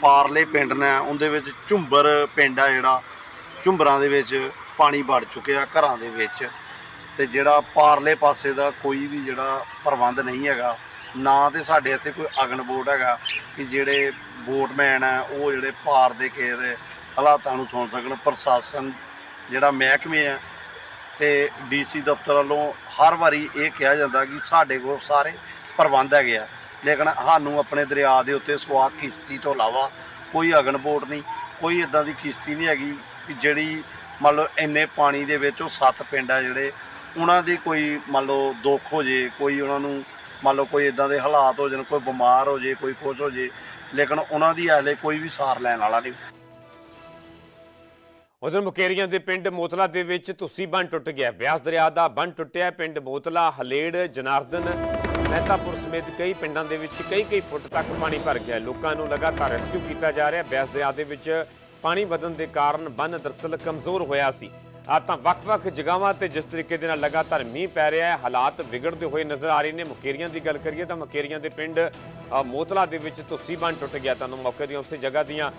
ਪਾਰਲੇ ਪਿੰਡ ਨੇ, ਉਹਦੇ ਵਿੱਚ ਝੁੰਬਰ ਪਿੰਡ ਆ ਜਿਹੜਾ, ਝੁੰਬਰਾਂ ਦੇ ਵਿੱਚ ਪਾਣੀ ਵੜ ਚੁੱਕਿਆ ਘਰਾਂ ਦੇ ਵਿੱਚ। ਤੇ ਜਿਹੜਾ ਪਾਰਲੇ ਪਾਸੇ ਦਾ ਕੋਈ ਵੀ ਜਿਹੜਾ ਪ੍ਰਬੰਧ ਨਹੀਂ ਹੈਗਾ, ਨਾ ਤੇ ਸਾਡੇ ਇੱਥੇ ਕੋਈ ਅਗਨ ਬੋਟ ਹੈਗਾ ਕਿ ਜਿਹੜੇ ਬੋਟਮੈਨ ਆ, ਉਹ ਜਿਹੜੇ ਪਾਰ ਦੇ ਕੇ ਦੇ ਹਾਲਾਤਾਂ ਨੂੰ ਸੁਣ ਸਕਣ। ਪ੍ਰਸ਼ਾਸਨ ਜਿਹੜਾ ਮਹਿਕਮੇ ਆ ਤੇ ਡੀਸੀ ਦਫ਼ਤਰ ਵੱਲੋਂ ਹਰ ਵਾਰੀ ਇਹ ਕਿਹਾ ਜਾਂਦਾ ਕਿ ਸਾਡੇ ਕੋਲ ਸਾਰੇ ਪ੍ਰਬੰਧ ਹੈਗੇ ਆ। ਲੇਕਿਨ ਸਾਨੂੰ ਆਪਣੇ ਦਰਿਆ ਦੇ ਉੱਤੇ ਸਵਾ ਕਿਸ਼ਤੀ ਤੋਂ ਇਲਾਵਾ ਕੋਈ ਅਗਨ ਬੋਟ ਨਹੀਂ, ਕੋਈ ਇਦਾਂ ਦੀ ਕਿਸ਼ਤੀ ਨਹੀਂ ਹੈਗੀ ਕਿ ਜਿਹੜੀ ਮੰਨ ਲਓ ਇੰਨੇ ਪਾਣੀ ਦੇ ਵਿੱਚ ਉਹ ਸੱਤ ਪਿੰਡ ਆ ਜਿਹੜੇ, ਉਹਨਾਂ ਦੀ ਕੋਈ ਮੰਨ ਲਓ ਦੁੱਖ ਹੋ ਜੇ, ਕੋਈ ਉਹਨਾਂ ਨੂੰ ਮੰਨ ਲਓ ਕੋਈ ਇਦਾਂ ਦੇ ਹਾਲਾਤ ਹੋ ਜਾਣ, ਕੋਈ ਬਿਮਾਰ ਹੋ ਜੇ, ਕੋਈ ਕੁਝ ਹੋ ਜੇ, ਲੇਕਿਨ ਉਹਨਾਂ ਦੀ ਹਲੇ ਕੋਈ ਵੀ ਸਾਰ ਲੈਣ ਵਾਲਾ ਨਹੀਂ। ਉਧਰ ਮੁਕੇਰੀਆਂ ਦੇ ਪਿੰਡ ਮੋਤਲਾ ਦੇ ਵਿੱਚ ਤੁਸੀਂ ਬੰਨ ਟੁੱਟ ਗਿਆ, ਬਿਆਸ ਦਰਿਆ ਦਾ ਬੰਨ ਟੁੱਟਿਆ, ਪਿੰਡ ਮੋਤਲਾ, ਹਲੇੜ, ਜਨਾਰਦਨ ਮਹਿਤਾਪੁਰ ਸਮੇਤ ਕਈ ਪਿੰਡਾਂ ਦੇ ਵਿੱਚ ਕਈ ਕਈ ਫੁੱਟ ਤੱਕ ਪਾਣੀ ਭਰ ਗਿਆ ਲੋਕਾਂ ਨੂੰ ਲਗਾਤਾਰ ਰੈਸਕਿਊ ਕੀਤਾ ਜਾ ਰਿਹਾ ਬਿਆਸ ਦਰਿਆ ਦੇ ਵਿੱਚ ਪਾਣੀ ਵਧਣ ਦੇ ਕਾਰਨ ਬੰਨ ਦਰਸਲ ਕਮਜ਼ੋਰ ਹੋਇਆ ਸੀ। ਆ ਤਾਂ ਵੱਖ-ਵੱਖ ਜਗ੍ਹਾਵਾਂ ਤੇ ਜਿਸ ਤਰੀਕੇ ਦੇ ਨਾਲ ਲਗਾਤਾਰ ਮੀਂਹ ਪੈ ਰਿਹਾ ਹੈ, ਹਾਲਾਤ ਵਿਗੜਦੇ ਹੋਏ ਨਜ਼ਰ ਆ ਰਹੇ ਨੇ। ਮੁਕੇਰੀਆਂ ਦੀ ਗੱਲ ਕਰੀਏ ਤਾਂ ਮੁਕੇਰੀਆਂ ਦੇ ਪਿੰਡ ਮੋਤਲਾ ਦੇ ਵਿੱਚ ਤੁਸੀਂ ਬੰਨ ਟੁੱਟ ਗਿਆ। ਤੁਹਾਨੂੰ ਮੌਕੇ ਦੀਆਂ ਉਸੇ ਜਗ੍ਹਾ ਦੀਆਂ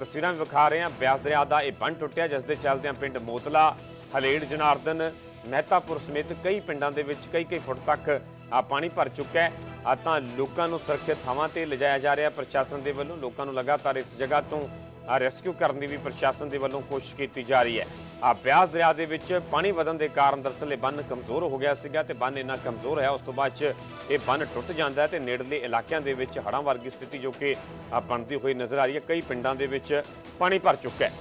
ਤਸਵੀਰਾਂ ਵੀ ਵਿਖਾ ਰਹੇ ਹਾਂ। ਬਿਆਸ ਦਰਿਆ ਦਾ ਇਹ ਬੰਨ ਟੁੱਟਿਆ, ਜਿਸ ਦੇ ਚੱਲਦਿਆਂ ਪਿੰਡ ਮੋਤਲਾ, ਹਲੇੜ, ਜਨਾਰਦਨ ਮਹਿਤਾਪੁਰ ਸਮੇਤ ਕਈ ਪਿੰਡਾਂ ਦੇ ਵਿੱਚ ਕਈ ਕਈ ਫੁੱਟ ਤੱਕ ਆ ਪਾਣੀ ਭਰ ਚੁੱਕਾ ਹੈ। ਆ ਤਾਂ ਲੋਕਾਂ ਨੂੰ ਸੁਰੱਖਿਅਤ ਥਾਵਾਂ ਤੇ ਲਿਜਾਇਆ ਜਾ ਰਿਹਾ ਪ੍ਰਸ਼ਾਸਨ ਦੇ ਵੱਲੋਂ ਲੋਕਾਂ ਨੂੰ ਲਗਾਤਾਰ ਇਸ ਜਗ੍ਹਾ ਤੋਂ ਰੈਸਕਿਊ ਕਰਨ ਦੀ ਵੀ ਪ੍ਰਸ਼ਾਸਨ ਦੇ ਵੱਲੋਂ ਕੋਸ਼ਿਸ਼ ਕੀਤੀ ਜਾ ਰਹੀ ਹੈ। ਆ ਬਿਆਸ ਦਰਿਆ ਦੇ ਵਿੱਚ ਪਾਣੀ ਵਧਣ ਦੇ ਕਾਰਨ ਦਰਅਸਲ ਇਹ ਬੰਨ ਕਮਜ਼ੋਰ ਹੋ ਗਿਆ ਸੀਗਾ ਤੇ ਬੰਨ ਇੰਨਾ ਕਮਜ਼ੋਰ ਹੈ, ਉਸ ਤੋਂ ਬਾਅਦ ਚ ਇਹ ਬੰਨ ਟੁੱਟ ਜਾਂਦਾ ਹੈ ਤੇ ਨੇੜਲੇ ਇਲਾਕਿਆਂ ਦੇ ਵਿੱਚ ਹੜ੍ਹਾਂ ਵਰਗੀ ਸਥਿਤੀ ਜੋ ਕਿ ਬਣਦੀ ਹੋਈ ਨਜ਼ਰ ਆ ਰਹੀ ਹੈ। ਕਈ ਪਿੰਡਾਂ ਦੇ ਵਿੱਚ ਪਾਣੀ ਭਰ ਚੁੱਕਾ ਹੈ।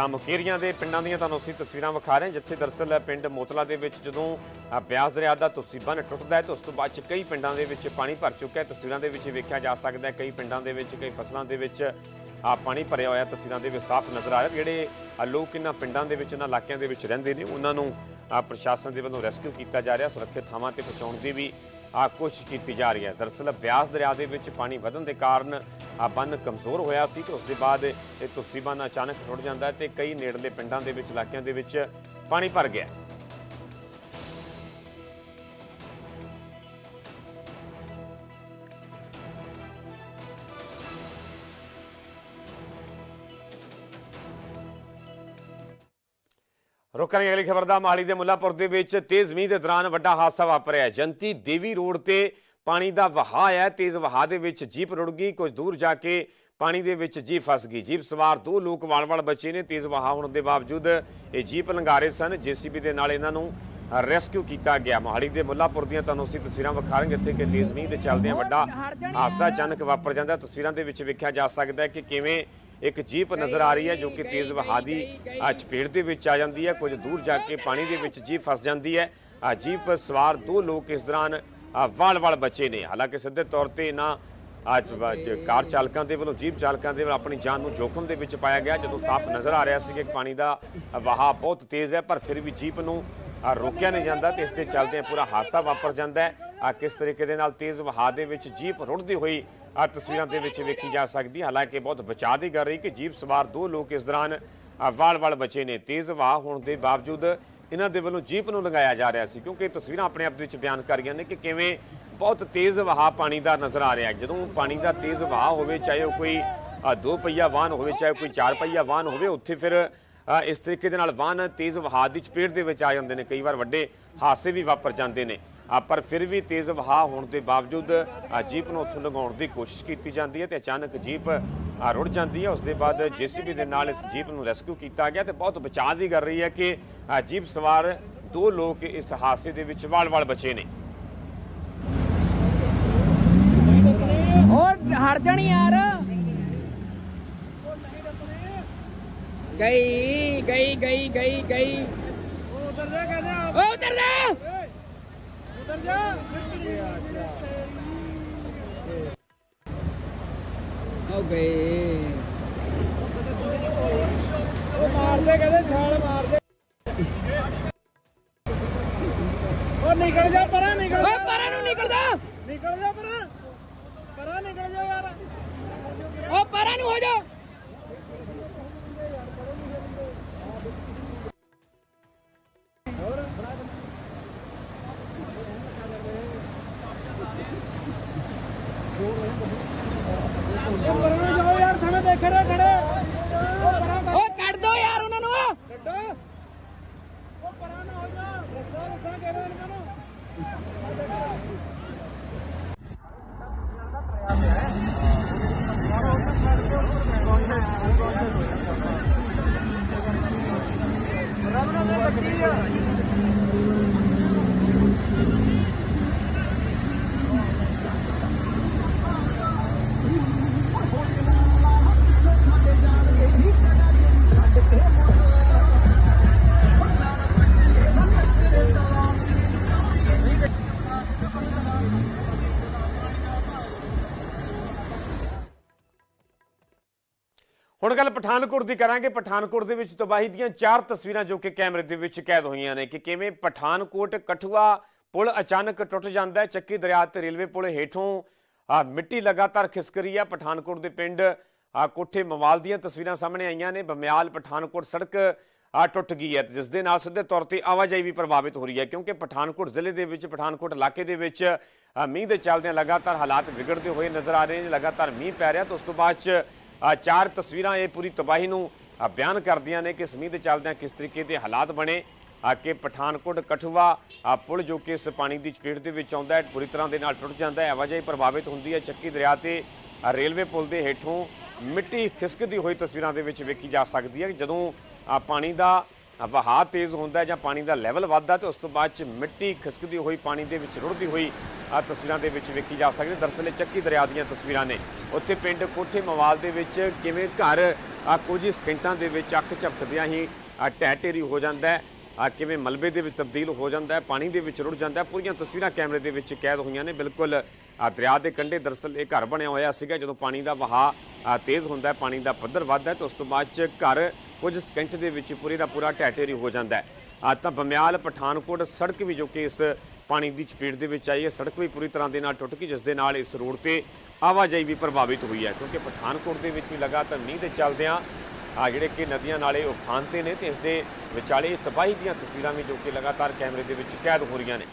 ਤਾਂ ਮੁਕੇਰੀਆਂ ਦੇ ਪਿੰਡਾਂ ਦੀਆਂ ਤੁਹਾਨੂੰ ਅਸੀਂ ਤਸਵੀਰਾਂ ਵਿਖਾ ਰਹੇ ਹਾਂ, ਜਿੱਥੇ ਦਰਅਸਲ ਪਿੰਡ ਮੋਤਲਾ ਦੇ ਵਿੱਚ ਜਦੋਂ ਬਿਆਸ ਦਰਿਆ ਦਾ ਤੁਸੀਂ ਬੰਨ ਟੁੱਟਦਾ ਹੈ ਤਾਂ ਉਸ ਤੋਂ ਬਾਅਦ ਚ ਕਈ ਪਿੰਡਾਂ ਦੇ ਵਿੱਚ ਪਾਣੀ ਭਰ ਚੁੱਕਾ ਹੈ। ਤਸਵੀਰਾਂ ਦੇ ਵਿੱਚ ਵੇਖਿਆ ਜਾ ਸਕਦਾ ਹੈ, ਕਈ ਪਿੰਡਾਂ ਦੇ ਵਿੱਚ, ਕਈ ਫਸਲਾਂ ਦੇ ਵਿੱਚ ਆ ਪਾਣੀ ਭਰਿਆ ਹੋਇਆ ਤਸਵੀਰਾਂ ਦੇ ਵਿੱਚ ਸਾਫ਼ ਨਜ਼ਰ ਆ ਰਿਹਾ ਜਿਹੜੇ ਲੋਕ ਇਹਨਾਂ ਪਿੰਡਾਂ ਦੇ ਵਿੱਚ ਇਹਨਾਂ ਇਲਾਕਿਆਂ ਦੇ ਵਿੱਚ ਰਹਿੰਦੇ ਨੇ, ਉਹਨਾਂ ਨੂੰ ਪ੍ਰਸ਼ਾਸਨ ਦੇ ਵੱਲੋਂ ਰੈਸਕਿਊ ਕੀਤਾ ਜਾ ਰਿਹਾ, ਸੁਰੱਖਿਅਤ ਥਾਵਾਂ ਤੇ ਪਹੁੰਚਾਉਣ ਦੀ ਵੀ ਆ ਕੋਸ਼ਿਸ਼ ਕੀਤੀ ਜਾ ਰਹੀ ਹੈ। ਦਰਅਸਲ ਬਿਆਸ ਦਰਿਆ ਦੇ ਵਿੱਚ ਪਾਣੀ ਵਧਣ ਦੇ ਕਾਰਨ ਆ ਬੰਨ ਕਮਜ਼ੋਰ ਹੋਇਆ ਸੀ ਤੇ ਉਸ ਦੇ ਬਾਅਦ ਇਹ ਤੁਸੀ ਬੰਨ ਅਚਾਨਕ ਟੁੱਟ ਜਾਂਦਾ ਹੈ ਤੇ ਕਈ ਨੇੜਲੇ ਪਿੰਡਾਂ ਦੇ ਵਿੱਚ, ਇਲਾਕਿਆਂ ਦੇ ਵਿੱਚ ਪਾਣੀ ਭਰ ਗਿਆ ਰੁਕਾਂਗੇ ਅਗਲੀ ਖਬਰ ਦਾ ਮਾਲੀ ਦੇ ਮੁੱਲਾਪੁਰ ਦੇ ਵਿੱਚ ਤੇਜ਼ ਮੀਂਹ ਦੇ ਦੌਰਾਨ ਵੱਡਾ ਹਾਦਸਾ ਵਾਪਰਿਆ। ਹੈ। ਜੰਤੀ ਦੇਵੀ ਰੋਡ ਤੇ ਪਾਣੀ ਦਾ ਵਹਾਅ ਆਇਆ ਤੇਜ਼ ਵਹਾਅ ਦੇ ਵਿੱਚ ਜੀਪ ਰੁੜ ਗਈ। ਕੁਝ ਦੂਰ ਜਾ ਕੇ ਪਾਣੀ ਦੇ ਵਿੱਚ ਜੀਪ ਫਸ ਗਈ। ਜੀਪ ਸਵਾਰ ਦੋ ਲੋਕ ਵਾਲ-ਵਾਲ ਬਚੇ ਨੇ। ਤੇਜ਼ ਵਹਾਅ ਹੋਣ ਦੇ ਬਾਵਜੂਦ ਇਹ ਜੀਪ ਲੰਘਾਰੇ ਸਨ। ਜੀਸੀਬੀ ਦੇ ਨਾਲ ਇਹਨਾਂ ਨੂੰ ਰੈਸਕਿਊ ਕੀਤਾ ਗਿਆ। ਮੋਹਾਲੀ ਦੇ ਮੁੱਲਾਪੁਰ ਦੀਆਂ ਤੁਹਾਨੂੰ ਅਸੀਂ ਤਸਵੀਰਾਂ ਵਿਖਾ ਰਹੇ ਹਾਂ ਜਿੱਥੇ ਕਿ ਤੇਜ਼ ਮੀਂਹ ਦੇ ਚੱਲਦਿਆਂ ਵੱਡਾ ਹਾਦਸਾ ਅਚਾਨਕ ਵਾਪਰ ਜਾਂਦਾ। ਹੈ। ਤਸਵੀਰਾਂ ਦੇ ਵਿੱਚ ਵੇਖਿਆ ਜਾ ਸਕਦਾ ਹੈ ਕਿ ਕਿਵੇਂ ਇੱਕ ਜੀਪ ਨਜ਼ਰ ਆ ਰਹੀ ਹੈ ਜੋ ਕਿ ਤੇਜ਼ ਵਹਾਅ ਦੀ ਅ, ਚਪੇਟ ਦੇ ਵਿੱਚ ਆ ਜਾਂਦੀ ਹੈ। ਕੁਝ ਦੂਰ ਜਾ ਕੇ ਪਾਣੀ ਦੇ ਵਿੱਚ ਜੀਪ ਫਸ ਜਾਂਦੀ ਹੈ। ਜੀਪ ਸਵਾਰ ਦੋ ਲੋਕ ਇਸ ਦੌਰਾਨ ਵਾਲ-ਵਾਲ ਬਚੇ ਨੇ। ਹਾਲਾਂਕਿ ਸਿੱਧੇ ਤੌਰ ਤੇ ਇਹਨਾਂ ਕਾਰ ਚਾਲਕਾਂ ਦੇ ਵੱਲੋਂ ਜੀਪ ਚਾਲਕਾਂ ਦੇ ਵੱਲੋਂ ਆਪਣੀ ਜਾਨ ਨੂੰ ਜੋਖਮ ਦੇ ਵਿੱਚ ਪਾਇਆ ਗਿਆ। ਜਦੋਂ ਸਾਫ਼ ਨਜ਼ਰ ਆ ਰਿਹਾ ਸੀ ਕਿ ਪਾਣੀ ਦਾ ਵਹਾਅ ਬਹੁਤ ਤੇਜ਼ ਹੈ ਪਰ ਫਿਰ ਵੀ ਜੀਪ ਨੂੰ ਅ, ਰੋਕਿਆ ਨਹੀਂ ਜਾਂਦਾ ਤੇ ਇਸ ਦੇ ਚੱਲਦੇ ਪੂਰਾ ਹਾਦਸਾ ਵਾਪਰ ਜਾਂਦਾ ਹੈ। ਆ ਕਿਸ ਤਰੀਕੇ ਦੇ ਨਾਲ ਤੇਜ਼ ਵਹਾਅ ਦੇ ਵਿੱਚ ਜੀਪ ਰੁੜਦੀ ਹੋਈ ਆ ਤਸਵੀਰਾਂ ਦੇ ਵਿੱਚ ਵੇਖੀ ਜਾ ਸਕਦੀ ਹੈ। ਹਾਲਾਂਕਿ ਬਹੁਤ ਬਚਾਅ ਦੀ ਗੱਲ ਰਹੀ ਕਿ ਜੀਪ ਸਵਾਰ ਦੋ ਲੋਕ ਇਸ ਦੌਰਾਨ ਵਾਲ-ਵਾਲ ਬਚੇ ਨੇ। ਤੇਜ਼ ਵਹਾਅ ਹੋਣ ਦੇ ਬਾਵਜੂਦ ਇਹਨਾਂ ਦੇ ਵੱਲੋਂ ਜੀਪ ਨੂੰ ਲਗਾਇਆ ਜਾ ਰਿਹਾ ਸੀ ਕਿਉਂਕਿ ਤਸਵੀਰਾਂ ਆਪਣੇ ਆਪ ਦੇ ਵਿੱਚ ਬਿਆਨ ਕਰ ਰਹੀਆਂ ਨੇ ਕਿ ਕਿਵੇਂ ਬਹੁਤ ਤੇਜ਼ ਵਹਾਅ ਪਾਣੀ ਦਾ ਨਜ਼ਰ ਆ ਰਿਹਾ ਜਦੋਂ ਪਾਣੀ ਦਾ ਤੇਜ਼ ਵਹਾਅ ਹੋਵੇ ਚਾਹੇ ਉਹ ਕੋਈ ਦੋ ਪਹੀਆ ਵਾਹਨ ਹੋਵੇ ਚਾਹੇ ਕੋਈ ਚਾਰ ਪਹੀਆ ਵਾਹਨ ਹੋਵੇ ਉੱਥੇ ਫਿਰ ਇਸ ਤਰੀਕੇ ਦੇ ਨਾਲ ਵਾਹਨ ਤੇਜ਼ ਵਹਾਅ ਦੀ ਚਪੇਟ ਦੇ ਵਿੱਚ ਆ ਜਾਂਦੇ ਨੇ। ਕਈ ਵਾਰ ਵੱਡੇ ਹਾਦਸੇ ਵੀ ਵਾਪਰ ਜਾਂਦੇ ਨੇ। ਪਰ ਫਿਰ ਵੀ ਤੇਜ਼ ਵਹਾਅ ਹੋਣ ਦੇ ਬਾਵਜੂਦ ਜੀਪ ਨੂੰ ਉੱਥੋਂ ਲਗਾਉਣ ਦੀ ਕੋਸ਼ਿਸ਼ ਕੀਤੀ ਜਾਂਦੀ ਹੈ ਤੇ ਅਚਾਨਕ ਜੀਪ ਰੁੜ ਜਾਂਦੀ ਹੈ। ਉਸ ਦੇ ਬਾਅਦ ਜੀਸੀਬੀ ਦੇ ਨਾਲ ਇਸ ਜੀਪ ਨੂੰ ਰੈਸਕਿਊ ਕੀਤਾ ਗਿਆ ਤੇ ਬਹੁਤ ਬਚਾਅ ਦੀ ਕਰ ਰਹੀ ਹੈ ਕਿ ਜੀਪ ਸਵਾਰ ਦੋ ਲੋਕ ਇਸ ਹਾਦਸੇ ਦੇ ਵਿੱਚ ਵਾਲ-ਵਾਲ ਬਚੇ ਨੇ। ਉਹ ਹਟ ਜਾਣੀ ਯਾਰ। ਗਈ ਗਈ ਗਈ ਗਈ ਗਈ। ਉਧਰ ਜਾ ਕਹਿੰਦੇ ਉਧਰ ਜਾ। ਉਧਰ ਜਾ ਹੋ ਗਏ। ਉਹ ਮਾਰਦੇ ਕਹਿੰਦੇ ਛਾਲ ਮਾਰਦੇ ਉਹ ਨਿਕਲ ਜਾ ਪਰਾਂ ਨਿਕਲ ਓਏ ਪਰਾਂ ਨੂੰ ਨਿਕਲ ਜਾ ਨਿਕਲ ਜਾ ਪਰਾਂ। ਪਰਾਂ ਨਿਕਲ ਜਾ ਯਾਰ। ਉਹ ਪਰਾਂ ਨੂੰ ਹੋ ਜਾ। ਯਾਰ ਥਾਣੇ ਹੁਣ ਗੱਲ ਪਠਾਨਕੋਟ ਦੀ ਕਰਾਂਗੇ। ਪਠਾਨਕੋਟ ਦੇ ਵਿੱਚ ਤਬਾਹੀ ਦੀਆਂ ਚਾਰ ਤਸਵੀਰਾਂ ਜੋ ਕਿ ਕੈਮਰੇ ਦੇ ਵਿੱਚ ਕੈਦ ਹੋਈਆਂ ਨੇ ਕਿ ਕਿਵੇਂ ਪਠਾਨਕੋਟ ਕਠੂਆ ਪੁਲ ਅਚਾਨਕ ਟੁੱਟ ਜਾਂਦਾ ਹੈ, ਚੱਕੀ ਦਰਿਆ ਤੇ ਰੇਲਵੇ ਪੁਲ ਹੇਠੋਂ। ਆ ਮਿੱਟੀ ਲਗਾਤਾਰ ਖਿਸਕ ਰਹੀ ਹੈ ਪਠਾਨਕੋਟ ਦੇ ਪਿੰਡ ਆ ਕੋਠੇ ਮਵਾਲ ਦੀਆਂ ਤਸਵੀਰਾਂ ਸਾਹਮਣੇ ਆਈਆਂ ਨੇ। ਬਮਿਆਲ ਪਠਾਨਕੋਟ ਸੜਕ ਆ ਟੁੱਟ ਗਈ ਹੈ ਜਿਸ ਦੇ ਨਾਲ ਸਿੱਧੇ ਤੌਰ ਤੇ ਆਵਾਜਾਈ ਵੀ ਪ੍ਰਭਾਵਿਤ ਹੋ ਰਹੀ ਹੈ ਕਿਉਂਕਿ ਪਠਾਨਕੋਟ ਜ਼ਿਲ੍ਹੇ ਦੇ ਵਿੱਚ, ਪਠਾਨਕੋਟ ਇਲਾਕੇ ਦੇ ਵਿੱਚ ਮੀਂਹ ਦੇ ਚੱਲਦਿਆਂ ਲਗਾਤਾਰ ਹਾਲਾਤ ਵਿਗੜਦੇ ਹੋਏ ਨਜ਼ਰ ਆ ਰਹੇ ਨੇ। ਲਗਾਤਾਰ ਮੀਂਹ ਪੈ ਰਿਹਾ ਤੇ ਉਸ ਤੋਂ ਬਾਅਦ ਚ ਆ ਚਾਰ ਤਸਵੀਰਾਂ ਇਹ ਪੂਰੀ ਤਬਾਹੀ ਨੂੰ ਬਿਆਨ ਕਰਦੀਆਂ ਨੇ ਕਿ ਇਸ ਦੇ ਚੱਲਦਿਆਂ ਕਿਸ ਤਰੀਕੇ ਦੇ ਹਾਲਾਤ ਬਣੇ। ਆ ਕਿ ਪਠਾਨਕੋਟ, ਕਠੂਆ, ਆ ਪੁਲ ਜੋ ਕਿ ਇਸ ਪਾਣੀ ਦੀ ਚਪੇਟ ਦੇ ਵਿੱਚ ਆਉਂਦਾ ਹੈ ਪੂਰੀ ਤਰ੍ਹਾਂ ਦੇ ਨਾਲ ਟੁੱਟ ਜਾਂਦਾ ਹੈ, ਆਵਾਜਾਈ ਪ੍ਰਭਾਵਿਤ ਹੁੰਦੀ ਹੈ। ਚੱਕੀ ਦਰਿਆ ਤੇ ਰੇਲਵੇ ਪੁਲ ਦੇ ਹੇਠੋਂ ਮਿੱਟੀ ਖਿਸਕਦੀ ਹੋਈ ਤਸਵੀਰਾਂ ਦੇ ਵਿੱਚ ਵੇਖੀ ਜਾ ਸਕਦੀ ਹੈ ਜਦੋਂ ਪਾਣੀ ਦਾ ਵਹਾਅ ਤੇਜ਼ ਹੁੰਦਾ ਜਾਂ ਪਾਣੀ ਦਾ ਲੈਵਲ ਵੱਧਦਾ ਤੇ ਉਸ ਤੋਂ ਬਾਅਦ ਚ ਮਿੱਟੀ ਖਿਸਕਦੀ ਹੋਈ ਪਾਣੀ ਦੇ ਵਿੱਚ ਰੁੜਦੀ ਹੋਈ ਆ ਤਸਵੀਰਾਂ ਦੇ ਵਿੱਚ ਵੇਖੀ ਜਾ ਸਕਦੀ ਹੈ। ਦਰਅਸਲ ਇਹ ਚੱਕੀ ਦਰਿਆ ਦੀਆਂ ਤਸਵੀਰਾਂ ਨੇ। ਉੱਥੇ ਪਿੰਡ ਕੋਠੇ ਮਵਾਲ ਦੇ ਵਿੱਚ ਕਿਵੇਂ ਘਰ ਆ ਕੁਝ ਹੀ ਸਕਿੰਟਾਂ ਦੇ ਵਿੱਚ ਅੱਖ ਝਪਕਦਿਆਂ ਹੀ ਆ ਢਹਿ ਢੇਰੀ ਹੋ ਜਾਂਦਾ ਹੈ। ਆ ਕਿਵੇਂ ਮਲਬੇ ਦੇ ਵਿੱਚ ਤਬਦੀਲ ਹੋ ਜਾਂਦਾ ਹੈ, ਪਾਣੀ ਦੇ ਵਿੱਚ ਰੁੜ ਜਾਂਦਾ ਹੈ। ਪੂਰੀਆਂ ਤਸਵੀਰਾਂ ਕੈਮਰੇ ਦੇ ਵਿੱਚ ਕੈਦ ਹੋਈਆਂ ਨੇ। ਬਿਲਕੁਲ ਦਰਿਆ ਦੇ ਕੰਢੇ ਦਰਅਸਲ ਇਹ ਘਰ ਬਣਿਆ ਹੋਇਆ ਸੀਗਾ, ਜਦੋਂ ਪਾਣੀ ਦਾ ਵਹਾਅ ਤੇਜ਼ ਹੁੰਦਾ ਪਾਣੀ ਦਾ ਪੱਧਰ ਵੱਧਦਾ ਹੈ, ਤੇ ਉਸ ਤੋਂ ਬਾਅਦ ਚ ਘਰ ਕੁਝ ਸਕਿੰਟ ਦੇ ਵਿੱਚ ਪੂਰੇ ਦਾ ਪੂਰਾ ਢਹਿ ਢੇਰੀ ਹੋ ਜਾਂਦਾ ਹੈ। ਆ ਤਾਂ ਬਮਿਆਲ ਪਠਾਨਕੋਟ ਸੜਕ ਵੀ ਜੋ ਕਿ ਇਸ ਪਾਣੀ ਦੀ ਚਪੇਟ ਦੇ ਵਿੱਚ ਆਈ ਹੈ, ਸੜਕ ਵੀ ਪੂਰੀ ਤਰ੍ਹਾਂ ਦੇ ਨਾਲ ਟੁੱਟ ਗਈ, ਜਿਸ ਦੇ ਨਾਲ ਇਸ ਰੋਡ ਤੇ ਆਵਾਜਾਈ ਵੀ ਪ੍ਰਭਾਵਿਤ ਹੋਈ ਹੈ, ਕਿਉਂਕਿ ਪਠਾਨਕੋਟ ਦੇ ਵਿੱਚ ਵੀ ਲਗਾਤਾਰ ਮੀਂਹ ਦੇ ਚੱਲਦਿਆਂ ਆ ਜਿਹੜੇ ਕਿ ਨਦੀਆਂ ਨਾਲੇ ਉਫਾਨ ਤੇ ਨੇ, ਤੇ ਇਸ ਦੇ ਵਿਚਾਲੇ ਤਬਾਹੀ ਦੀਆਂ ਤਸਵੀਰਾਂ ਵੀ ਜੋ ਕਿ ਲਗਾਤਾਰ ਕੈਮਰੇ ਦੇ ਵਿੱਚ ਕੈਦ ਹੋ ਰਹੀਆਂ ਨੇ।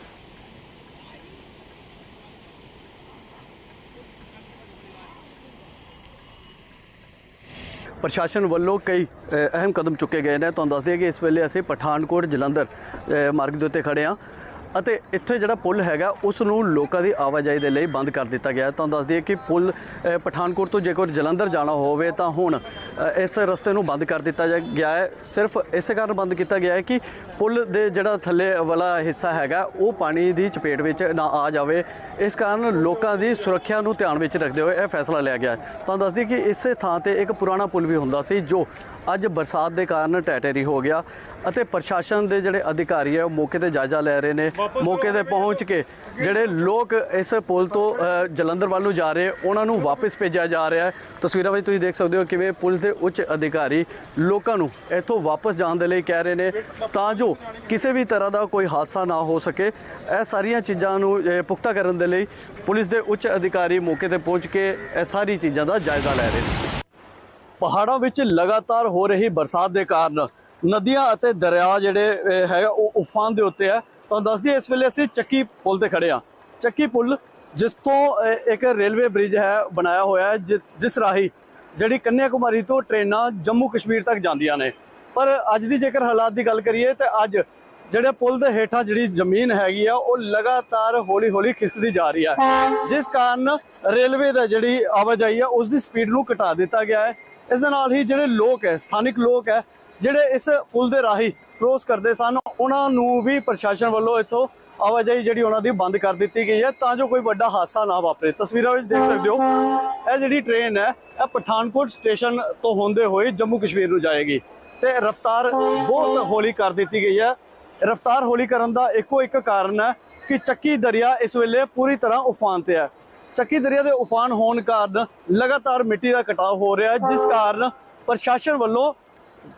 ਪ੍ਰਸ਼ਾਸਨ ਵੱਲੋਂ ਕਈ ਅਹਿਮ ਕਦਮ ਚੁੱਕੇ ਗਏ ਨੇ। ਤੁਹਾਨੂੰ ਦੱਸ ਦਈਏ ਕਿ ਇਸ ਵੇਲੇ ਅਸੀਂ ਪਠਾਨਕੋਟ, ਜਲੰਧਰ ਮਾਰਗ ਦੇ ਉੱਤੇ ਖੜੇ ਹਾਂ। ਅਤੇ ਇੱਥੇ ਜਿਹੜਾ ਪੁਲ ਹੈਗਾ, ਉਸ ਨੂੰ ਲੋਕਾਂ ਦੀ ਆਵਾਜਾਈ ਦੇ ਲਈ ਬੰਦ ਕਰ ਦਿੱਤਾ ਗਿਆ ਤੁਹਾਨੂੰ ਦੱਸ ਦਈਏ ਕਿ ਪੁਲ ਪਠਾਨਕੋਟ ਤੋਂ ਜੇਕਰ ਜਲੰਧਰ ਜਾਣਾ ਹੋਵੇ ਤਾਂ ਹੁਣ ਇਸ ਰਸਤੇ ਨੂੰ ਬੰਦ ਕਰ ਦਿੱਤਾ ਜਾ- ਗਿਆ ਹੈ। ਸਿਰਫ ਇਸੇ ਕਾਰਨ ਬੰਦ ਕੀਤਾ ਗਿਆ ਹੈ ਕਿ ਪੁਲ ਦੇ ਜਿਹੜਾ ਥੱਲੇ ਵਾਲਾ ਹਿੱਸਾ ਹੈਗਾ, ਉਹ ਪਾਣੀ ਦੀ ਚਪੇਟ ਵਿੱਚ ਨਾ ਆ ਜਾਵੇ। ਇਸ ਕਾਰਨ ਲੋਕਾਂ ਦੀ ਸੁਰੱਖਿਆ ਨੂੰ ਧਿਆਨ ਵਿੱਚ ਰੱਖਦੇ ਹੋਏ ਇਹ ਫੈਸਲਾ ਲਿਆ ਗਿਆ ਹੈ। ਤੁਹਾਨੂੰ ਦੱਸ ਕਿ ਇਸੇ ਥਾਂ ਤੇ ਇੱਕ ਪੁਰਾਣਾ ਪੁਲ ਵੀ ਹੁੰਦਾ ਸੀ, ਜੋ ਅੱਜ ਬਰਸਾਤ ਦੇ ਕਾਰਨ ਟੈਟੇਰੀ ਹੋ ਗਿਆ ਅਤੇ ਪ੍ਰਸ਼ਾਸਨ ਦੇ ਜਿਹੜੇ ਅਧਿਕਾਰੀ ਹੈ, ਉਹ ਮੌਕੇ ਤੇ ਜਾਇਜ਼ਾ ਲੈ ਰਹੇ ਨੇ। ਮੌਕੇ ਤੇ ਪਹੁੰਚ ਕੇ ਜਿਹੜੇ ਲੋਕ ਇਸ ਪੁਲ ਤੋਂ ਜਲੰਧਰ ਵੱਲ ਨੂੰ ਜਾ ਰਹੇ, ਉਹਨਾਂ ਨੂੰ ਵਾਪਸ ਭੇਜਿਆ ਜਾ ਰਿਹਾ ਹੈ। ਤਸਵੀਰਾਂ ਵਿੱਚ ਤੁਸੀਂ ਦੇਖ ਸਕਦੇ ਹੋ ਕਿਵੇਂ ਪੁਲਿਸ ਦੇ ਉੱਚ ਅਧਿਕਾਰੀ ਲੋਕਾਂ ਨੂੰ ਇੱਥੋਂ ਵਾਪਸ ਜਾਣ ਦੇ ਲਈ ਕਹਿ ਰਹੇ ਨੇ ਤਾਂ ਜੋ ਕਿਸੇ ਵੀ ਤਰ੍ਹਾਂ ਦਾ ਕੋਈ ਹਾਦਸਾ ਨਾ ਹੋ ਸਕੇ। ਇਹ ਸਾਰੀਆਂ ਚੀਜ਼ਾਂ ਨੂੰ ਪੁਖਤਾ ਕਰਨ ਦੇ ਲਈ ਪੁਲਿਸ ਦੇ ਉੱਚ ਅਧਿਕਾਰੀ ਮੌਕੇ ਤੇ ਪਹੁੰਚ ਕੇ ਇਹ ਸਾਰੀ ਚੀਜ਼ਾਂ ਦਾ ਜਾਇਜ਼ਾ ਲੈ ਰਹੇ ਨੇ। ਪਹਾੜਾਂ ਵਿੱਚ ਲਗਾਤਾਰ ਹੋ ਰਹੀ ਬਰਸਾਤ ਦੇ ਕਾਰਨ ਨਦੀਆਂ ਅਤੇ ਦਰਿਆ ਜਿਹੜੇ ਅਹ, ਹੈਗਾ ਉਹ ਉਫਾਨ ਦੇ ਉੱਤੇ ਹੈ। ਤਾਂ ਦੱਸ ਦਈਏ ਇਸ ਵੇਲੇ ਅਸੀਂ ਚੱਕੀ ਪੁਲ ਤੇ ਖੜੇ ਆ ਚੱਕੀ ਪੁਲ ਜਿਸ ਤੋਂ ਇੱਕ ਰੇਲਵੇ ਬ੍ਰਿਜ ਹੈ ਬਣਾਇਆ ਹੋਇਆ ਹੈ ਜਿਸ ਰਾਹੀਂ ਜਿਹੜੀ ਕੰਨਿਆ ਕੁਮਾਰੀ ਤੋਂ ਟ੍ਰੇਨਾਂ ਜੰਮੂ ਕਸ਼ਮੀਰ ਤੱਕ ਜਾਂਦੀਆਂ ਨੇ। ਪਰ ਅੱਜ ਦੀ ਜੇਕਰ ਹਾਲਾਤ ਦੀ ਗੱਲ ਕਰੀਏ ਤੇ ਅੱਜ ਜਿਹੜੇ ਪੁਲ ਦੇ ਹੇਠਾਂ ਜਿਹੜੀ ਜ਼ਮੀਨ ਹੈਗੀ ਆ, ਉਹ ਲਗਾਤਾਰ ਹੌਲੀ-ਹੌਲੀ ਖਿਸਕਦੀ ਜਾ ਰਹੀ ਹੈ ਜਿਸ ਕਾਰਨ ਰੇਲਵੇ ਦਾ ਜਿਹੜੀ ਆਵਾਜਾਈ ਹੈ ਉਸ ਦੀ ਸਪੀਡ ਨੂੰ ਘਟਾ ਦਿੱਤਾ ਗਿਆ ਹੈ। ਇਸ ਦੇ ਨਾਲ ਹੀ ਜਿਹੜੇ ਲੋਕ ਹੈ, ਸਥਾਨਿਕ ਲੋਕ ਹੈ, ਜਿਹੜੇ ਇਸ ਪੁਲ ਦੇ ਰਾਹੀਂ ਕ੍ਰੋਸ ਕਰਦੇ ਸਨ, ਉਹਨਾਂ ਨੂੰ ਵੀ ਪ੍ਰਸ਼ਾਸਨ ਵੱਲੋਂ ਇੱਥੋਂ ਆਵਾਜਾਈ ਜਿਹੜੀ ਉਹਨਾਂ ਦੀ ਬੰਦ ਕਰ ਦਿੱਤੀ ਗਈ ਹੈ ਤਾਂ ਜੋ ਕੋਈ ਵੱਡਾ ਹਾਦਸਾ ਨਾ ਵਾਪਰੇ। ਤਸਵੀਰਾਂ ਵਿੱਚ ਦੇਖ ਸਕਦੇ ਹੋ, ਇਹ ਜਿਹੜੀ ਟ੍ਰੇਨ ਹੈ, ਇਹ ਪਠਾਨਕੋਟ ਸਟੇਸ਼ਨ ਤੋਂ ਹੁੰਦੇ ਹੋਏ ਜੰਮੂ ਕਸ਼ਮੀਰ ਨੂੰ ਜਾਏਗੀ। ਤੇ ਰਫ਼ਤਾਰ ਬਹੁਤ ਹੌਲੀ ਕਰ ਦਿੱਤੀ ਗਈ ਹੈ। ਰਫ਼ਤਾਰ ਹੌਲੀ ਕਰਨ ਦਾ ਇੱਕੋ ਇੱਕ ਕਾਰਨ ਹੈ ਕਿ ਚੱਕੀ ਦਰਿਆ ਇਸ ਵੇਲੇ ਪੂਰੀ ਤਰ੍ਹਾਂ ਉਫਾਨ ਤੇ ਹੈ। ਚੱਕੀ ਦਰਿਆ ਦੇ ਉਫਾਨ ਹੋਣ ਕਾਰਨ ਲਗਾਤਾਰ ਮਿੱਟੀ ਦਾ ਕਟਾਓ ਹੋ ਰਿਹਾ ਹੈ, ਜਿਸ ਕਾਰਨ ਪ੍ਰਸ਼ਾਸਨ ਵੱਲੋਂ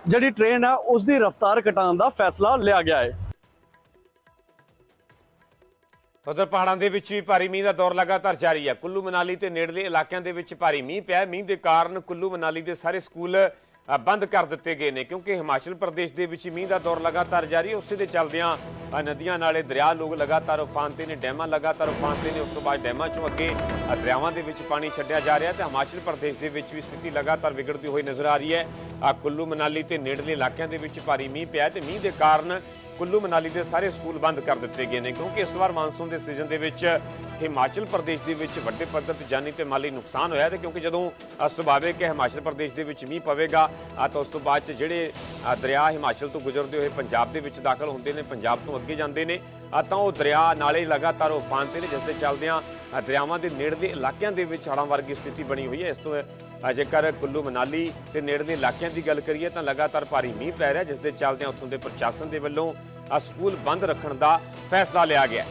ਜਿਹੜੀ ਟ੍ਰੇਨ ਹੈ ਉਸ ਦੀ ਰਫ਼ਤਾਰ ਘਟਾਉਣ ਦਾ ਫੈਸਲਾ ਲਿਆ ਗਿਆ ਹੈ। ਉਧਰ ਪਹਾੜਾਂ ਦੇ ਵਿੱਚ ਵੀ ਭਾਰੀ ਮੀਂਹ ਦਾ ਦੌਰ ਲਗਾਤਾਰ ਜਾਰੀ ਹੈ ਕੁੱਲੂ ਮਨਾਲੀ ਤੇ ਨੇੜਲੇ ਇਲਾਕਿਆਂ ਦੇ ਵਿੱਚ ਭਾਰੀ ਮੀਂਹ ਪਿਆ। ਮੀਂਹ ਦੇ ਕਾਰਨ ਕੁੱਲੂ ਮਨਾਲੀ ਦੇ ਸਾਰੇ ਸਕੂਲ ਬੰਦ ਕਰ ਦਿੱਤੇ ਗਏ ਨੇ ਕਿਉਂਕਿ ਹਿਮਾਚਲ ਪ੍ਰਦੇਸ਼ ਦੇ ਵਿੱਚ ਮੀਂਹ ਦਾ ਦੌਰ ਲਗਾਤਾਰ ਜਾਰੀ ਹੈ ਉਸੇ ਦੇ ਚੱਲਦਿਆਂ ਨਦੀਆਂ ਨਾਲੇ ਦਰਿਆ ਲੋਕ ਲਗਾਤਾਰ ਉਫਾਨ ਤੇ ਨੇ ਡੈਮਾਂ ਲਗਾਤਾਰ ਉਫਾਨ ਤੇ ਨੇ। ਉਸ ਤੋਂ ਬਾਅਦ ਡੈਮਾਂ ਚੋਂ ਅੱਗੇ ਦਰਿਆਵਾਂ ਦੇ ਵਿੱਚ ਪਾਣੀ ਛੱਡਿਆ ਜਾ ਰਿਹਾ ਤੇ ਹਿਮਾਚਲ ਪ੍ਰਦੇਸ਼ ਦੇ ਵਿੱਚ ਵੀ ਸਥਿਤੀ ਲਗਾਤਾਰ ਵਿਗੜਦੀ ਹੋਈ ਨਜ਼ਰ ਆ ਰਹੀ ਹੈ। ਅ, ਕੁੱਲੂ ਮਨਾਲੀ ਤੇ ਨੇੜਲੇ ਇਲਾਕਿਆਂ ਦੇ ਵਿੱਚ ਭਾਰੀ ਮੀਂਹ ਪਿਆ ਹੈ ਤੇ ਮੀਂਹ ਦੇ ਕਾਰਨ ਕੁੱਲੂ ਮਨਾਲੀ ਦੇ ਸਾਰੇ ਸਕੂਲ ਬੰਦ ਕਰ ਦਿੱਤੇ ਗਏ ਨੇ, ਕਿਉਂਕਿ ਇਸ ਵਾਰ ਮਾਨਸੂਨ ਦੇ ਸੀਜ਼ਨ ਦੇ ਵਿੱਚ ਹਿਮਾਚਲ ਪ੍ਰਦੇਸ਼ ਦੇ ਵਿੱਚ ਵੱਡੇ ਪੱਧਰ ਤੇ ਜਾਨੀ ਤੇ ਮਾਲੀ ਨੁਕਸਾਨ ਹੋਇਆ ਤੇ ਕਿਉਂਕਿ ਜਦੋਂ ਸੁਭਾਵਿਕ ਹੈ ਹਿਮਾਚਲ ਪ੍ਰਦੇਸ਼ ਦੇ ਵਿੱਚ ਮੀਂਹ ਪਵੇਗਾ ਤਾਂ ਉਸ ਤੋਂ ਬਾਅਦ ਚ ਜਿਹੜੇ ਦਰਿਆ ਹਿਮਾਚਲ ਤੋਂ ਗੁਜ਼ਰਦੇ ਹੋਏ ਪੰਜਾਬ ਦੇ ਵਿੱਚ ਦਾਖਲ ਹੁੰਦੇ ਨੇ, ਪੰਜਾਬ ਤੋਂ ਅੱਗੇ ਜਾਂਦੇ ਨੇ ਤਾਂ ਉਹ ਦਰਿਆ ਨਾਲੇ ਲਗਾਤਾਰ ਉਫਾਨ ਤੇ ਨੇ, ਜਿਸ ਦੇ ਚੱਲਦਿਆਂ ਦਰਿਆਵਾਂ ਦੇ ਨੇੜਲੇ ਇਲਾਕਿਆਂ ਦੇ ਵਿੱਚ ਹੜ੍ਹਾਂ ਵਰਗੀ ਸਥਿਤੀ ਬਣੀ ਹੋਈ ਹੈ। ਇਸ ਤੋਂ ਜੇਕਰ ਕੁੱਲੂ ਮਨਾਲੀ ਤੇ ਨੇੜਲੇ ਇਲਾਕਿਆਂ ਦੀ ਗੱਲ ਕਰੀਏ ਤਾਂ ਲਗਾਤਾਰ ਭਾਰੀ ਮੀਂਹ ਪੈ ਰਿਹਾ ਜਿਸ ਦੇ ਚੱਲਦਿਆਂ ਉੱਥੋਂ ਦੇ ਪ੍ਰਸ਼ਾਸਨ ਦੇ ਵੱਲੋਂ ਅ, ਸਕੂਲ ਬੰਦ ਰੱਖਣ ਦਾ ਫੈਸਲਾ ਲਿਆ ਗਿਆ ਹੈ।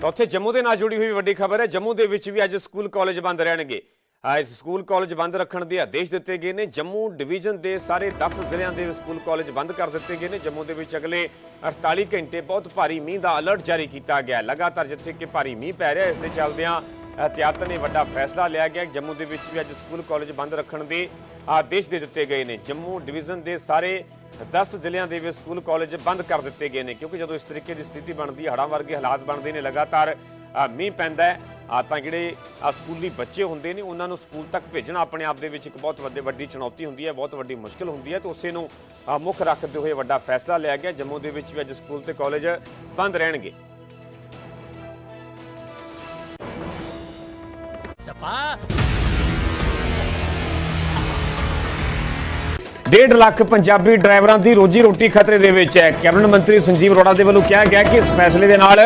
ਤਾਂ ਉੱਥੇ ਜੰਮੂ ਦੇ ਨਾਲ ਜੁੜੀ ਹੋਈ ਵੱਡੀ ਖਬਰ ਹੈ। ਜੰਮੂ ਦੇ ਵਿੱਚ ਵੀ ਅੱਜ ਸਕੂਲ ਕਾਲਜ ਬੰਦ ਰਹਿਣਗੇ। ਅੱਜ ਸਕੂਲ ਕਾਲਜ ਬੰਦ ਰੱਖਣ ਦੇ ਆਦੇਸ਼ ਦਿੱਤੇ ਗਏ ਨੇ। ਜੰਮੂ ਡਿਵੀਜ਼ਨ ਦੇ ਸਾਰੇ 10 ਜ਼ਿਲ੍ਹਿਆਂ ਦੇ ਸਕੂਲ ਕਾਲਜ ਬੰਦ ਕਰ ਦਿੱਤੇ ਗਏ ਨੇ। ਜੰਮੂ ਦੇ ਵਿੱਚ ਅਗਲੇ 48 ਘੰਟੇ ਬਹੁਤ ਭਾਰੀ ਮੀਂਹ ਦਾ ਅਲਰਟ ਜਾਰੀ ਕੀਤਾ ਗਿਆ। ਹੈ ਲਗਾਤਾਰ ਜਿੱਥੇ ਕਿ ਭਾਰੀ ਮੀਂਹ ਪੈ ਰਿਹਾ, ਇਸ ਦੇ ਚੱਲਦਿਆਂ ਅਹਤਿਆਤ ਨੇ ਵੱਡਾ ਫੈਸਲਾ ਲਿਆ ਗਿਆ। ਜੰਮੂ ਦੇ ਵਿੱਚ ਵੀ ਅੱਜ ਸਕੂਲ ਕਾਲਜ ਬੰਦ ਰੱਖਣ ਦੇ ਆਦੇਸ਼ ਦੇ ਦਿੱਤੇ ਗਏ ਨੇ। ਜੰਮੂ ਡਿਵੀਜ਼ਨ ਦੇ ਸਾਰੇ 10 ਜ਼ਿਲ੍ਹਿਆਂ ਦੇ ਵਿੱਚ ਸਕੂਲ ਕਾਲਜ ਬੰਦ ਕਰ ਦਿੱਤੇ ਗਏ ਨੇ। ਕਿਉਂਕਿ ਜਦੋਂ ਇਸ ਤਰੀਕੇ ਦੀ ਸਥਿਤੀ ਬਣਦੀ ਹੈ, ਹੜ੍ਹਾਂ ਵਰਗੇ ਹਾਲਾਤ ਬਣਦੇ ਨੇ, ਲਗਾਤਾਰ ਮੀਂਹ ਪੈਂਦਾ ਹੈ। ਆ ਤਾਂ ਜਿਹੜੇ ਸਕੂਲੀ ਬੱਚੇ ਹੁੰਦੇ ਨੇ, ਉਹਨਾਂ ਨੂੰ ਸਕੂਲ ਤੱਕ ਭੇਜਣਾ ਆਪਣੇ ਆਪ ਦੇ ਵਿੱਚ ਇੱਕ ਬਹੁਤ ਵੱਡੇ ਵੱਡੀ ਚੁਣੌਤੀ ਹੁੰਦੀ ਹੈ, ਬਹੁਤ ਵੱਡੀ ਮੁਸ਼ਕਲ ਹੁੰਦੀ ਹੈ ਤੇ ਉਸੇ ਨੂੰ ਮੁੱਖ ਰੱਖਦੇ ਹੋਏ ਵੱਡਾ ਫੈਸਲਾ ਲਿਆ ਗਿਆ। ਜੰਮੂ ਦੇ ਵਿੱਚ ਵੀ ਅੱਜ ਸਕੂਲ ਤੇ ਕਾਲਜ ਬੰਦ ਰਹਿਣਗੇ। ਡੇਢ ਲੱਖ ਪੰਜਾਬੀ ਡਰਾਈਵਰਾਂ ਦੀ ਰੋਜੀ ਰੋਟੀ ਖਤਰੇ ਦੇ ਵਿੱਚ ਹੈ। ਕੈਬਨਿਟ ਮੰਤਰੀ ਸੰਜੀਵ ਅਰੋੜਾ ਦੇ ਵੱਲੋਂ ਕਿਹਾ ਗਿਆ ਕਿ ਇਸ ਫੈਸਲੇ ਦੇ ਨਾਲ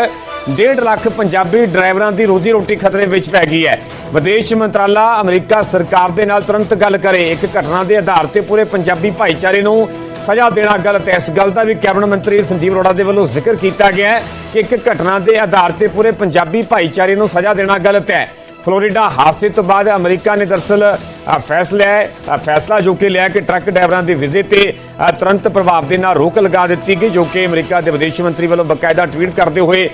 ਡੇਢ ਲੱਖ ਪੰਜਾਬੀ ਡਰਾਈਵਰਾਂ ਦੀ ਰੋਜੀ ਰੋਟੀ ਖਤਰੇ ਵਿੱਚ ਪੈ ਗਈ ਹੈ। ਵਿਦੇਸ਼ ਮੰਤਰਾਲਾ ਅਮਰੀਕਾ ਸਰਕਾਰ ਦੇ ਨਾਲ ਤੁਰੰਤ ਗੱਲ ਕਰੇ। ਇੱਕ ਘਟਨਾ ਦੇ ਆਧਾਰ ਤੇ ਪੂਰੇ ਪੰਜਾਬੀ ਭਾਈਚਾਰੇ ਨੂੰ ਸਜ਼ਾ ਦੇਣਾ ਗਲਤ ਹੈ। ਇਸ ਗੱਲ ਦਾ ਵੀ ਕੈਬਨਿਟ ਮੰਤਰੀ ਸੰਜੀਵ ਅਰੋੜਾ ਦੇ ਵੱਲੋਂ ਜ਼ਿਕਰ ਕੀਤਾ ਗਿਆ ਹੈ ਕਿ ਇੱਕ ਘਟਨਾ ਦੇ ਆਧਾਰ ਤੇ ਪੂਰੇ ਪੰਜਾਬੀ ਭਾਈਚਾਰੇ ਨੂੰ ਸਜ਼ਾ ਦੇਣਾ ਗਲਤ ਹੈ। ਫਲੋਰੀਡਾ ਹਾਦਸੇ ਤੋਂ ਬਾਅਦ ਅਮਰੀਕਾ ਨੇ ਦਰਸਲ ਅ, ਫੈਸਲਾ ਹੈ। ਫੈਸਲਾ ਜੋ ਕਿ ਲਿਆ ਕਿ ਟਰੱਕ ਡਰਾਈਵਰਾਂ ਦੇ ਵੀਜ਼ੇ ਤੇ ਤੁਰੰਤ ਪ੍ਰਭਾਵ ਦੇ ਨਾਲ ਰੋਕ ਲਗਾ ਦਿੱਤੀ ਗਈ ਜੋ ਕਿ ਅਮਰੀਕਾ ਦੇ ਵਿਦੇਸ਼ ਮੰਤਰੀ ਵੱਲੋਂ ਬਕਾਇਦਾ ਟਵੀਟ ਕਰਦੇ ਹੋਏ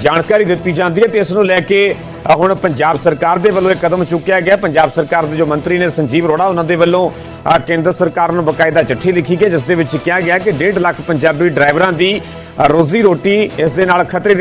ਜਾਣਕਾਰੀ ਦਿੱਤੀ ਜਾਂਦੀ ਹੈ ਤੇ ਇਸ ਨੂੰ ਲੈ ਕੇ ਹੁਣ ਪੰਜਾਬ ਸਰਕਾਰ ਦੇ ਵੱਲੋਂ ਇਹ ਕਦਮ ਚੁੱਕਿਆ ਗਿਆ। ਪੰਜਾਬ ਸਰਕਾਰ ਦੇ ਜੋ ਮੰਤਰੀ ਨੇ ਸੰਜੀਵ ਅਰੋੜਾ ਉਹਨਾਂ ਦੇ ਵੱਲੋਂ ਕੇਂਦਰ ਸਰਕਾਰ ਨੂੰ ਬਕਾਇਦਾ ਚਿੱਠੀ ਲਿਖੀ ਗਈ ਜਿਸ ਦੇ ਵਿੱਚ ਕਿਹਾ ਗਿਆ ਕਿ 1.5 ਲੱਖ ਪੰਜਾਬੀ ਡਰਾਈਵਰਾਂ ਦੀ ਰੋਜ਼ੀ ਰੋਟੀ ਇਸ ਦੇ ਨਾਲ ਖਤਰੇ ਦੇ